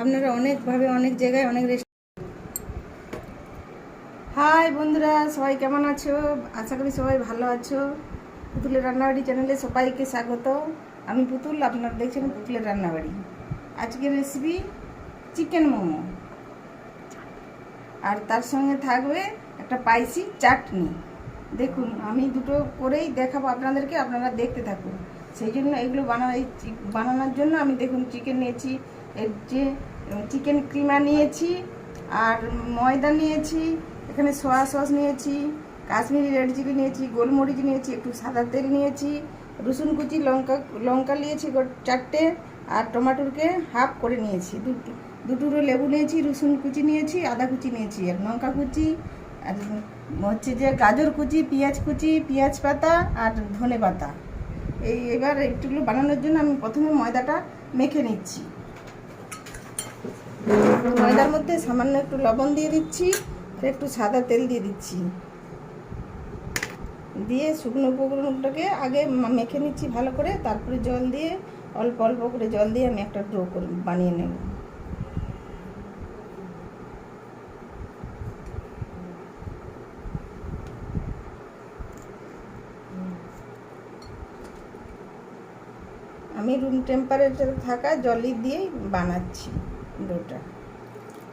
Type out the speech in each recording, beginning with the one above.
আপনারা অনেকভাবে অনেক জায়গায় অনেক রেস্ট হাই বন্ধুরা, সবাই কেমন আছো? আশা করি সবাই ভালো আছো। পুতুলের রান্নাবাড়ি চ্যানেলে সবাইকে স্বাগত। আমি পুতুল, আপনারা দেখছেন পুতুলের রান্নাবাড়ি। আজকের রেসিপি চিকেন মোমো। আর তার সঙ্গে থাকবে একটা স্পাইসি চাটনি। দেখুন, আমি দুটো করেই দেখাবো আপনাদেরকে, আপনারা দেখতে থাকুন। সেই জন্য এগুলো বানা এই চি- বানানোর জন্য আমি দেখুন চিকেন নিয়েছি, এর যে চিকেন ক্রিমা নিয়েছি, আর ময়দা নিয়েছি, এখানে সোয়া সস নিয়েছি, কাশ্মীরি রেড চিলি নিয়েছি, গোলমরিচ নিয়েছি, একটু সাদা তেল নিয়েছি, রসুন কুচি, লঙ্কা লঙ্কা নিয়েছি চারটে, আর টমাটোরকে হাফ করে নিয়েছি দুটো দুটুরো লেবু নিয়েছি, রসুন কুচি নিয়েছি, আদা কুচি নিয়েছি, আর লঙ্কা কুচি, আর হচ্ছে যে গাজর কুচি, পেঁয়াজ কুচি, পেঁয়াজ পাতা, আর ধনে পাতা। এই এবার একটুগুলো বানানোর জন্য আমি প্রথমে ময়দাটা মেখে নিচ্ছি। ময়দার মধ্যে সামান্য একটু লবণ দিয়ে দিচ্ছি একটু সাদা তেল দিয়ে দিচ্ছি। দিয়ে শুকনো উপকরণটাকে আগে মেখে নিচ্ছি ভালো করে, তারপরে জল দিয়ে অল্প অল্প করে জল দিয়ে আমি একটা ডো করে, বানিয়ে নেব আমি রুম টেম্পারেচারে থাকা জলই দিয়েই বানাচ্ছি ডোটা।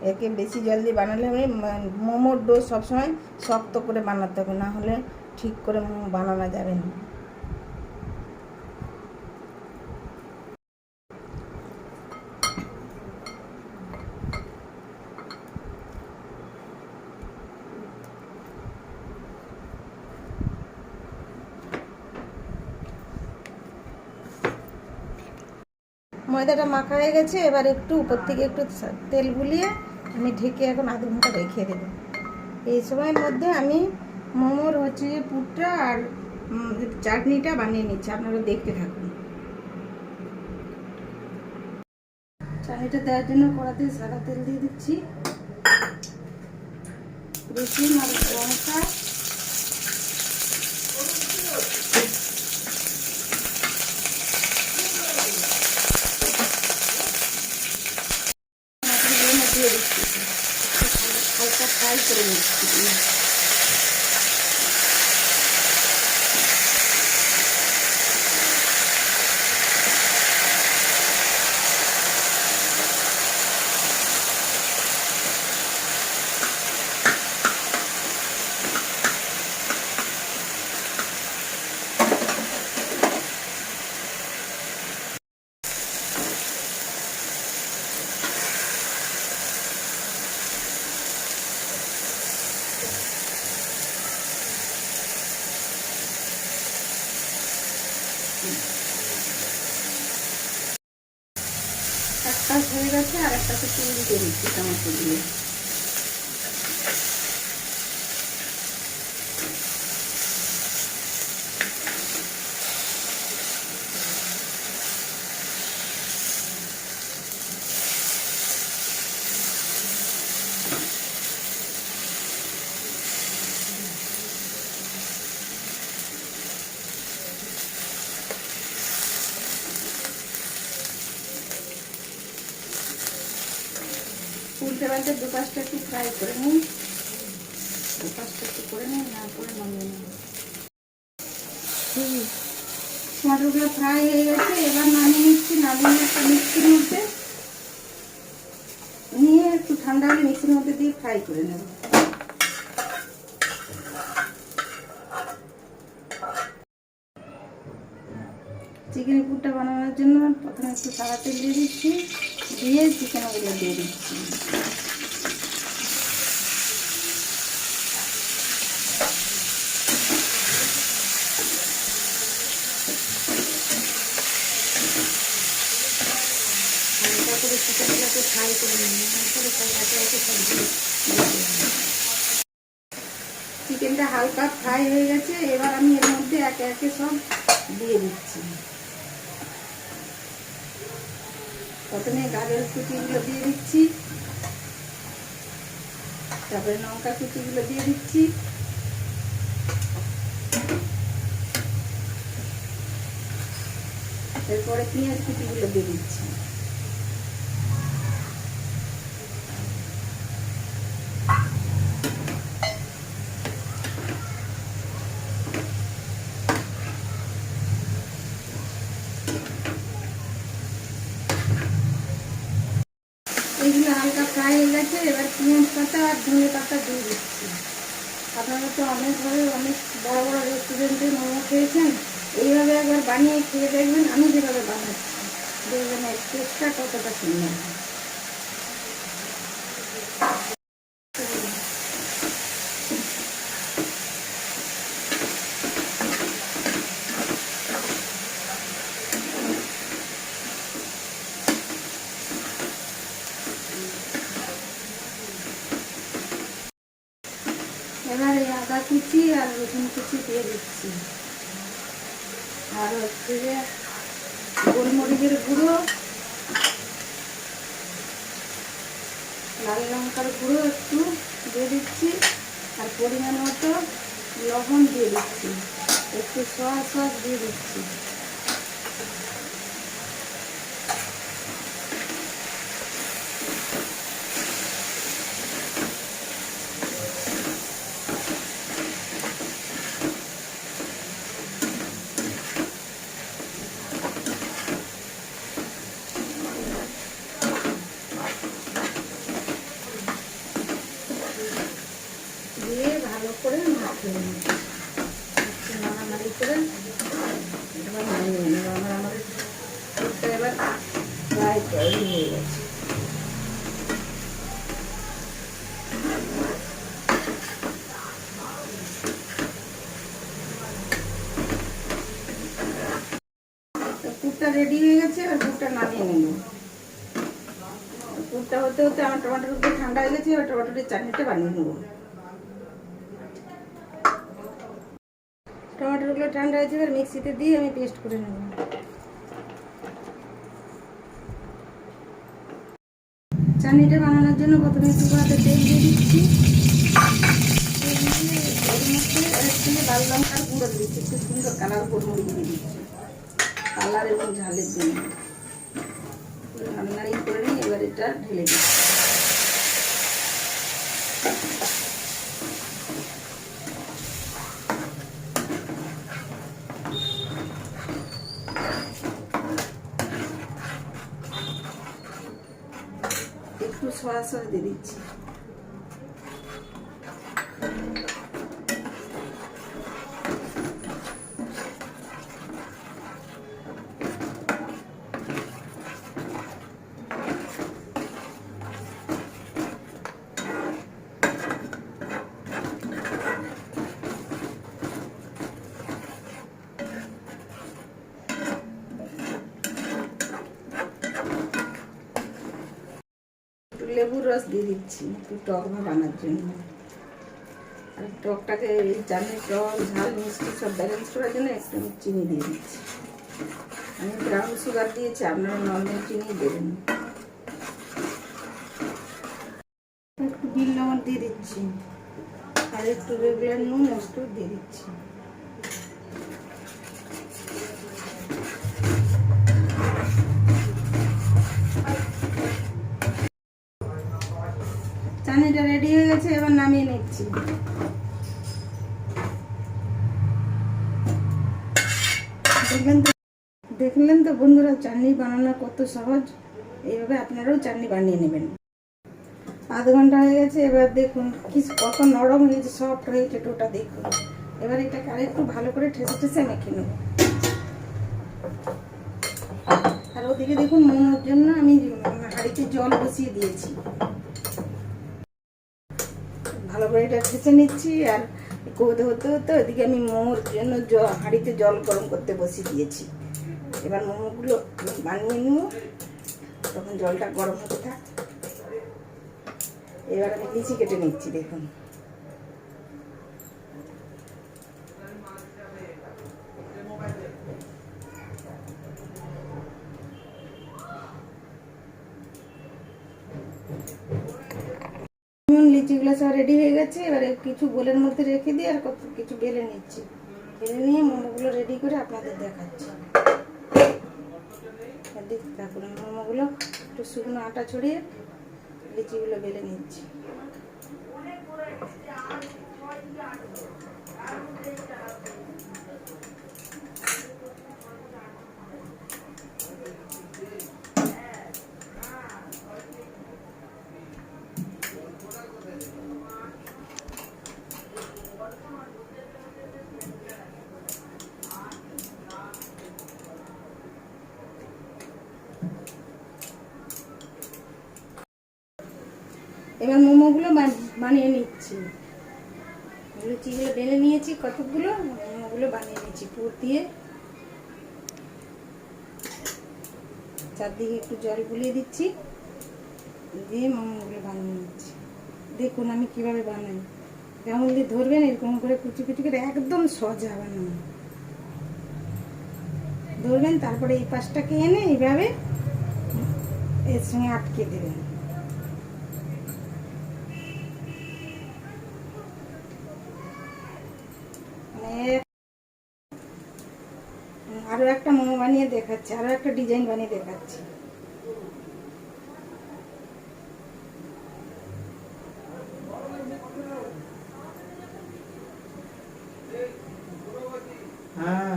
একে বেশি জল দিয়ে বানালে আমি মোমোর ডো সবসময় শক্ত করে বানাতে হবে না হলে ঠিক করে মোমো বানানো যাবে না। ময়দাটা মাখা হয়ে গেছে, এবার একটু উপর থেকে একটু তেল গুলিয়ে আমি ঢেকে এখন আধ ঘণ্টা রেখে দেবো। এই সময়ের মধ্যে আমি মোমোর হচ্ছে পুরটা আর চাটনিটা বানিয়ে নিচ্ছি, আপনারা দেখতে থাকুন। চাটনিটা দেওয়ার জন্য কড়াতে সাদা তেল দিয়ে দিচ্ছি। রসুন আর লঙ্কা মাছের মধ্যে দিয়ে দিচ্ছি হালকা ফ্রাই করে নিচ্ছি একটা হয়ে গেছে আর একটাতে চুল টমেটো দিয়ে উল্টে পাল্টে দু পাঁচটা একটু ফ্রাই করে নিই। দু পাঁচটা একটু করে নিই না করে নামিয়ে নিই টমাটোগুলো ফ্রাই হয়ে গেছে এবার নামিয়ে নিচ্ছি নামিয়ে একটা মিক্সির মধ্যে। নিয়ে একটু ঠান্ডা হলে মিক্সির মধ্যে দিয়ে ফ্রাই করে নেব। চিকেনের পুরটা বানানোর জন্য প্রথমে একটু সাদা তেল দিয়ে দিচ্ছি। দিয়ে চিকেনগুলো দিয়ে দিচ্ছি ফ্রাই করে নিই একে চিকেনটা হালকা ফ্রাই হয়ে গেছে, এবার আমি এর মধ্যে একে একে সব দিয়ে দিচ্ছি। প্রথমে গাজর কুচিগুলো দিয়ে দিচ্ছি। তারপরে লঙ্কা কুচিগুলো দিয়ে দিচ্ছি। এরপরে পেঁয়াজ কুচিগুলো দিয়ে দিচ্ছি এইগুলো হালকা ফ্রাই হয়ে গেছে এবার পেঁয়াজ আর পাতা দিয়ে দিচ্ছি। আপনারা তো অনেকভাবে অনেক বড় বড় রেস্টুরেন্টে মোমো খেয়েছেন, এইভাবে একবার বানিয়ে খেয়ে দেখবেন, আমি যেভাবে বানাচ্ছি। দেখবেন এর টেস্টটা কতটা সুন্দর হয়। এবার এই আদা কুচি আর রসুন কুচি দিচ্ছি আর হচ্ছে যে গোলমরিচের গুঁড়ো, লাল লঙ্কার গুঁড়ো একটু দিয়ে দিচ্ছি, আর পরিমাণ মতো লবণ দিয়ে দিচ্ছি। একটু সয়া সস দিয়ে দিচ্ছি দিয়ে ভালো করে মাখিয়ে নিই একটু মারামারি করে এবার নামিয়ে নেব আমার আমাদের দুধটা এবার প্রায় তৈরি হয়ে গেছে তো পুরটা রেডি হয়ে গেছে এবার পুরটা নামিয়ে নেব পুরটা হতে হতে আমার টমাটোর ঠান্ডা হয়ে গেছে, এবার টমাটোর চাটনিটা বানিয়ে নেব। টমেটোগুলো ঠান্ডা হয়েছে, এবার মিক্সিতে দিয়ে আমি পেস্ট করে নেব। চাটনিটা বানানোর জন্য প্রথমে একটু কড়াতে তেল দিয়ে দিচ্ছি। তেল দিয়ে এর মধ্যে লাল লঙ্কার গুঁড়ো দিচ্ছি, একটু সুন্দর কালার গোলমরিচ দিয়ে দিচ্ছি। কালার এবং ঝালের জন্য। নাড়ি করে নিই এবার এটা ঢেলে দিচ্ছি একটু সয়া সস দিয়ে দিচ্ছি। লেবুর রস দিয়ে দিচ্ছি, একটু টক ভাব আনার জন্য। আর টকটাকে এই চালের টক, ঝাল, মিষ্টি সব ব্যালেন্স করার জন্য একটু চিনি দিয়ে দিচ্ছি। আমি ব্রাউন সুগার দিয়েছি, আপনারা নর্মাল চিনি দেবেন। একটু বিল লবণ দিয়ে দিচ্ছি। আর একটু রেগুলার নুন একটু দিয়ে দিচ্ছি চাটনিটা রেডি হয়ে গেছে এবার নামিয়ে নিচ্ছি। দেখলেন তো দেখলেন তো বন্ধুরা, চাটনি বানানো কত সহজ। এইভাবে আপনারাও চাটনি বানিয়ে নেবেন। আধ ঘণ্টা হয়ে গেছে, এবার দেখুন কি কত নরম হয়েছে সফট হয়েছে টোটা দেখুন। এবার এটাকে আরেকটু ভালো করে ঠেসে ঠেসে মেখে নেব। আর ওদিকে দেখুন মোমোর জন্য আমি হাঁড়িতে জল বসিয়ে দিয়েছি। করে এটা নিচ্ছি আর কোদে হতে হতে ওদিকে আমি মোমোর জন্য হাঁড়িতে জল গরম করতে বসিয়ে দিয়েছি। এবার মোমোগুলো বানিয়ে নেব। তখন জলটা গরম হতে থাক। এবার আমি লিচি কেটে নিচ্ছি, দেখুন। লিচিগুলো সব রেডি হয়ে গেছে। এবারে কিছু গোলের মধ্যে রেখে দিয়ে আর কত কিছু বেলে নিচ্ছি। বেলে নিয়ে মোমোগুলো রেডি করে আপনাদের দেখাচ্ছি। দেখুন মোমোগুলো একটু শুকনো আটা ছড়িয়ে লিচিগুলো বেলে নিচ্ছি। এবার মোমোগুলো বান- বানিয়ে নিচ্ছি। লুচিগুলো বেলে নিয়েছি কতগুলো? মোমোগুলো বানিয়ে নিচ্ছি পুর দিয়ে। চারদিকে একটু জল গুলিয়ে দিচ্ছি। দিয়ে মোমোগুলো বানিয়ে নিচ্ছি। দেখুন আমি কীভাবে বানাই। যেমন দিয়ে ধরবেন, এরকম করে কুচি কুচি করে একদম সোজা বানানো। ধরবেন, তারপরে এই পাশটাকে এনে এইভাবে এর সঙ্গে আটকে দেবেন। মানে আরও একটা মোমো বানিয়ে দেখাচ্ছি আরও একটা ডিজাইন বানিয়ে দেখাচ্ছি। হ্যাঁ।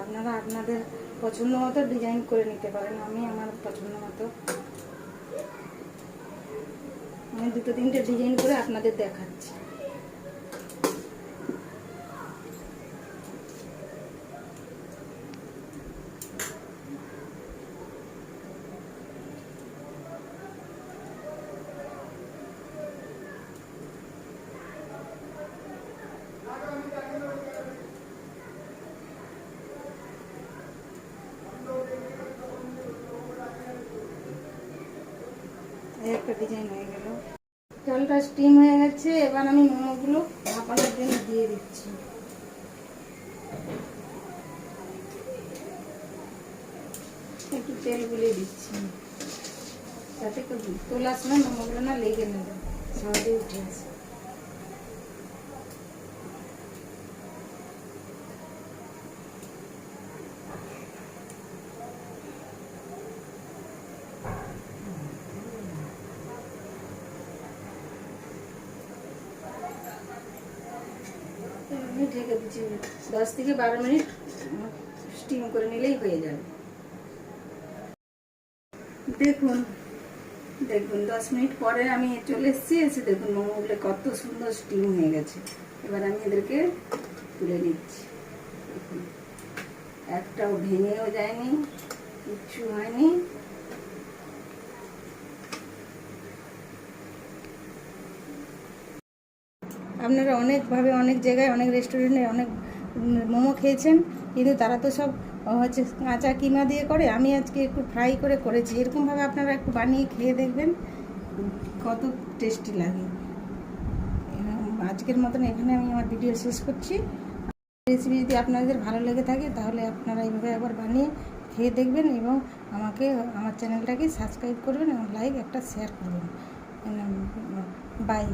আপনারা আপনাদের পছন্দ মতো ডিজাইন করে নিতে পারেন আমি আমার পছন্দ মতো। আমি দুটো তিনটে ডিজাইন করে আপনাদের দেখাচ্ছি। জলটা স্টিম হয়ে গেছে, এবার আমি মোমোগুলো ভাপানোর জন্য দিয়ে দিচ্ছি। একটু তেল গুলিয়ে দিচ্ছি। যাতে তোলার সময় মোমোগুলো না লেগে নেবে সহজে উঠে আসে আমি ঢেকে দিচ্ছি দশ থেকে বারো মিনিট স্টিম করে নিলেই হয়ে যাবে। দেখুন দেখুন, দশ মিনিট পরে আমি চলে এসেছি, এসে দেখুন মোমোগুলো কত সুন্দর স্টিম হয়ে গেছে। এবার আমি এদেরকে তুলে নিচ্ছি। একটাও ভেঙেও যায়নি, কিচ্ছু হয়নি। আপনারা অনেকভাবে, অনেক জায়গায়, অনেক রেস্টুরেন্টে অনেক মোমো খেয়েছেন, কিন্তু তারা তো সব হচ্ছে কাঁচা কিমা দিয়ে করে, আমি আজকে একটু ফ্রাই করে করেছি। এরকমভাবে আপনারা একটু বানিয়ে খেয়ে দেখবেন, কত টেস্টি লাগে। আজকের মতন এখানে আমি আমার ভিডিও শেষ করছি। রেসিপি যদি আপনাদের ভালো লেগে থাকে, তাহলে আপনারা এইভাবে একবার বানিয়ে খেয়ে দেখবেন এবং আমাকে, আমার চ্যানেলটাকে সাবস্ক্রাইব করবেন এবং লাইক একটা শেয়ার করবেন। বাই